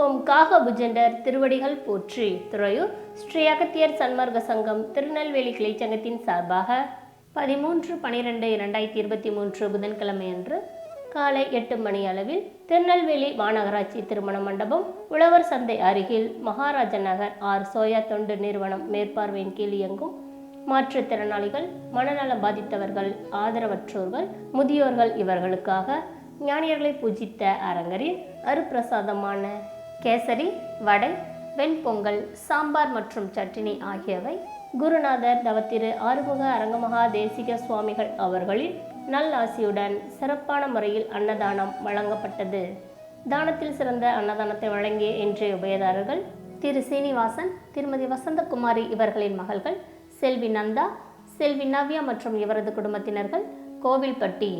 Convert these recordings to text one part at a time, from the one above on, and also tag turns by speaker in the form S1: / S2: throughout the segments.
S1: ஓம் காகபுஜண்டர் திருவடிகள் போற்றி. துறையூர் ஸ்ரீ அகத்தியர் சன்மார்க்க சங்கம் திருநெல்வேலி கிளைச்சங்கத்தின் சார்பாக பதிமூன்று பனிரெண்டு இரண்டாயிரத்தி இருபத்தி மூன்று புதன்கிழமை அன்று காலை எட்டு மணி அளவில் திருநெல்வேலி மாநகராட்சி திருமண மண்டபம் உழவர் சந்தை அருகில் மகாராஜ நகர் ஆர் சோயா தொண்டு நிறுவனம் மேற்பார்வையின் கீழ் இயங்கும். மாற்றுத்திறனாளிகள் மனநலம் பாதித்தவர்கள் ஆதரவற்றோர்கள் முதியோர்கள் இவர்களுக்காக ஞானியர்களை பூஜித்த அரங்கரின் அருப்பிரசாதமான கேசரி வடை வெண்பொங்கல் சாம்பார் மற்றும் சட்டினி ஆகியவை குருநாதர் தவத்திரு ஆறுமுக அரங்கமகா தேசிக சுவாமிகள் அவர்களின் நல்லாசியுடன் சிறப்பான முறையில் அன்னதானம் வழங்கப்பட்டது. தானத்தில் சிறந்த அன்னதானத்தை வழங்கிய இன்றைய உபயதாரர்கள் திரு. சீனிவாசன் திருமதி வசந்தகுமாரி இவர்களின் மகள்கள் செல்வி நந்தா செல்வி நவ்யா மற்றும் இவரது குடும்பத்தினர்கள் கோவில்பட்டி.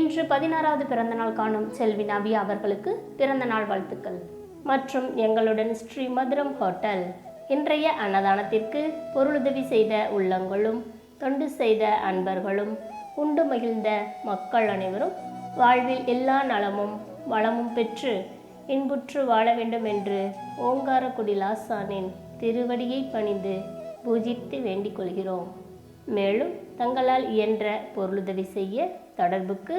S1: இன்று பதினாறாவது பிறந்தநாள் காணும் செல்வி நவ்யா அவர்களுக்கு பிறந்தநாள் வாழ்த்துக்கள். மற்றும் எங்களுடன் ஸ்ரீ மதுரம் ஹோட்டல் இன்றைய அன்னதானத்திற்கு பொருளுதவி செய்த உள்ளங்களும் தொண்டு செய்த அன்பர்களும் உண்டு மகிழ்ந்த மக்கள் அனைவரும் வாழ்வில் எல்லா நலமும் வளமும் பெற்று இன்புற்று வாழ வேண்டும் என்று ஓங்காரக்குடி லாசானின் திருவடியை பணிந்து பூஜித்து வேண்டிக் கொள்கிறோம். மேலும் தங்களால் இயன்ற பொருளுதவி செய்ய தொடர்புக்கு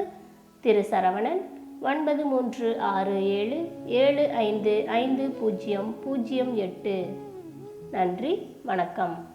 S1: திரு சரவணன் ஒன்பது மூன்று ஆறு ஏழு ஏழு ஐந்து ஐந்து பூஜ்ஜியம் பூஜ்ஜியம் எட்டு. நன்றி வணக்கம்.